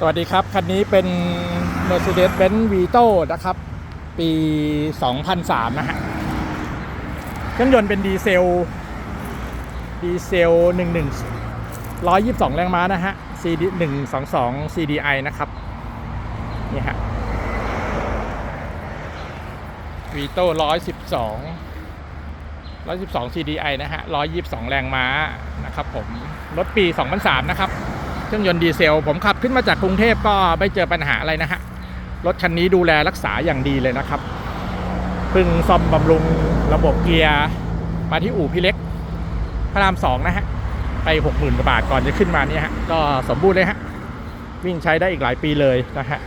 สวัสดีครับ คันนี้เป็น Mercedes-Benz Vito นะครับ ปี 2003 นะฮะ เครื่องยนต์เป็นดีเซล ดีเซล 11 122 แรงม้านะฮะ CD 122 CDI นะครับ นี่ฮะ Vito 112 112 CDI นะฮะ 122 แรงม้านะครับผม รถปี 2003 นะครับ เครื่องยนต์ดีเซล ผมขับขึ้นมาจากกรุงเทพก็ไม่เจอปัญหาอะไรนะฮะ รถคันนี้ดูแลรักษาอย่างดีเลยนะครับเพิ่งซ่อมบำรุงระบบเกียร์มาที่อู่พี่เล็ก พระรามสองนะฮะ ไป60,000กว่าบาทก่อนจะขึ้นมาเนี่ยฮะ ก็สมบูรณ์เลยฮะ วิ่งใช้ได้อีกหลายปีเลยนะฮะ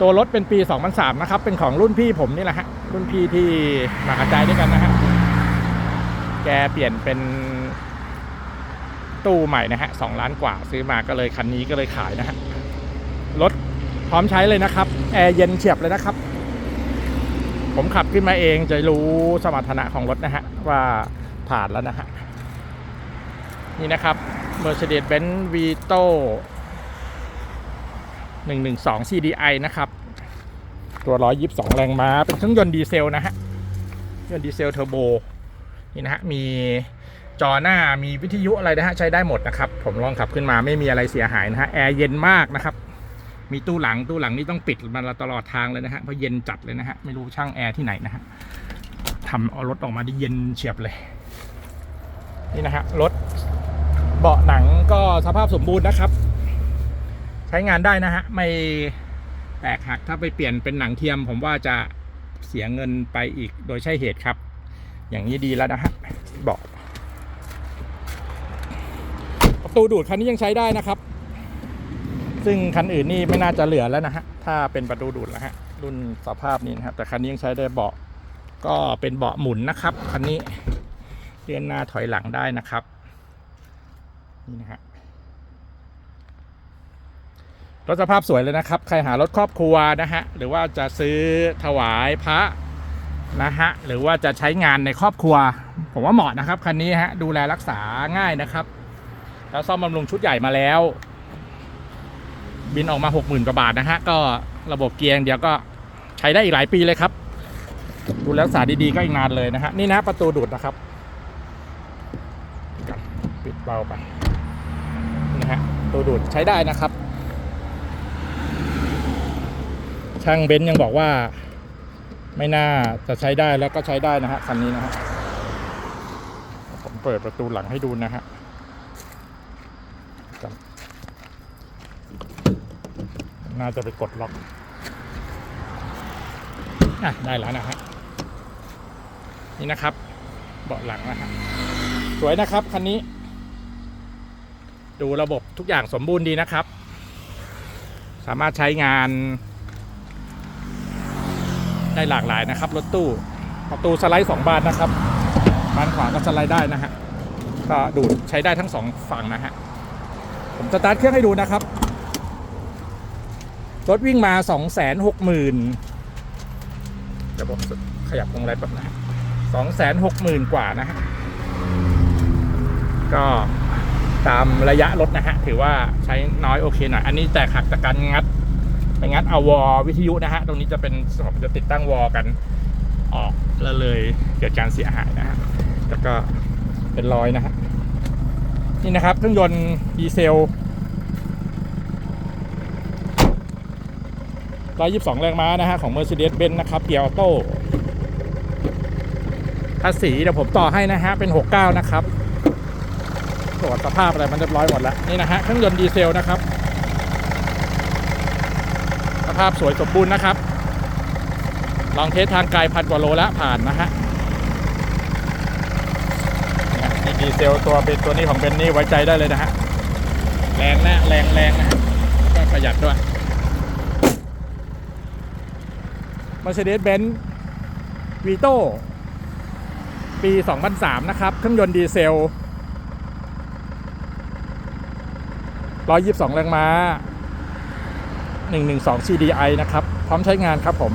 ตัวรถเป็นปี 2003 นะครับ เป็นของรุ่นพี่ผมนี่แหละฮะ รุ่นพี่ที่มากระจายด้วยกันนะฮะ แกเปลี่ยนเป็น ตู้ใหม่นะฮะสองล้านกว่าซื้อมาก็เลยคันนี้ก็เลยขายนะฮะรถพร้อมใช้เลยนะครับแอร์เย็นเฉียบเลยนะครับ ผมขับขึ้นมาเองจะรู้สมรรถนะของรถนะฮะว่าผ่านแล้วนะฮะนี่นะครับ Mercedes-Benz Vito 112 CDI นะครับ ตัว 122 แรงม้า เป็นเครื่องยนต์ดีเซลนะฮะเครื่องยนต์ดีเซลเทอร์โบ นี่นะฮะ มี จอหน้ามีวิทยุอะไรนะฮะใช้ได้หมดนะครับ ผมลองขับขึ้นมาไม่มีอะไรเสียหายนะฮะแอร์เย็นมากนะครับ มีตู้หลังตู้หลังนี่ต้องปิดมันตลอดทางเลยนะฮะเพราะเย็นจัดเลยนะฮะไม่รู้ช่างแอร์ที่ไหนนะฮะทำเอารถออกมาได้เย็นเฉียบเลยนี่นะฮะรถเบาะหนังก็สภาพสมบูรณ์นะครับ ใช้งานได้นะฮะไม่แตกหักถ้าไปเปลี่ยนเป็นหนังเทียม ผมว่าจะเสียเงินไปอีกโดยใช่เหตุครับ อย่างนี้ดีแล้วนะฮะเบาะประ ตูดูดคันนี้ยังใช้ได้นะครับ ซึ่งคันอื่นนี่ไม่น่าจะเหลือแล้วนะฮะถ้าเป็นประตูดูดแล้วฮะรุ่นสภาพนี้นะครับแต่คันนี้ยังใช้ได้เบาะก็เป็นเบาะหมุนนะครับคันนี้เลื่อนหน้าถอยหลังได้นะครับนี่นะฮะรถสภาพสวยเลยนะครับ ใครหารถครอบครัวนะฮะ หรือว่าจะซื้อถวายพระนะฮะ หรือว่าจะใช้งานในครอบครัว ผมว่าเหมาะนะครับคันนี้ฮะ ดูแลรักษาง่ายนะครับ แล้วซ่อมบำรุงชุดใหญ่มาแล้ว บินออกมา 60,000กว่าบาทนะฮะ ก็ระบบเกียร์เดียวก็ใช้ได้อีกหลายปีเลยครับ ดูแลรักษาดีๆก็อีกนานเลยนะฮะ นี่นะประตูดูดนะครับปิดเบาไปนะฮะประตูดูดใช้ได้นะครับ ช่างเบนซ์ยังบอกว่า ไม่น่าจะใช้ได้แล้วก็ใช้ได้นะฮะคันนี้นะฮะผมเปิดประตูหลังให้ดูนะฮะครับ น่าจะไปกดล็อกอะได้แล้วนะฮะนี่นะครับ เบาะหลังนะฮะสวยนะครับคันนี้ ดูระบบทุกอย่างสมบูรณ์ดีนะครับ สามารถใช้งาน ได้หลากหลายนะครับ รถตู้ประตูสไลด์สองบานนะครับบานขวาก็สไลด์ได้นะฮะก็ดูดใช้ได้ทั้งสองฝั่งนะฮะผมสตาร์ทเครื่องให้ดูนะครับ รถวิ่งมาสองแสนหกหมื่นเดี๋ยวผมขยับวงเล็บแบบนะสองแสนหกหมื่นกว่านะฮะ ก็ตามระยะรถนะฮะ ถือว่าใช้น้อยโอเคหน่อย อันนี้แตกหักจากการงัดไปงัดเอาวอลวิทยุนะฮะ ตรงนี้จะเป็นผมจะติดตั้งวอลกันออกแล้วเลยเกิดการเสียหายนะฮะ แล้วก็เป็นรอยนะฮะ นี่นะครับเครื่องยนต์ดีเซล 122 แรงม้านะฮะของ Mercedes-Benz นะครับเกียร์ออโต้ภาษีเดี๋ยวผมต่อให้นะฮะเป็น 69 นะครับตรวจสภาพอะไรมันเรียบร้อยหมดแล้วนี่นะฮะเครื่องยนต์ดีเซลนะครับ สภาพสวยสมบูรณ์นะครับ ลองเทสทางไกลพันกว่าโลแล้วผ่านนะฮะนี่ยนี่ดีเซลตัวเป็นตัวนี้ของเบนนี่ไว้ใจได้เลยนะฮะแรงนะแรงแรงนะฮะก็ประหยัดด้วย Mercedes-Benz Vito ปี 2003 นะครับ เครื่องยนต์ดีเซล 122 แรงม้า 112 CDI นะครับ พร้อมใช้งานครับผม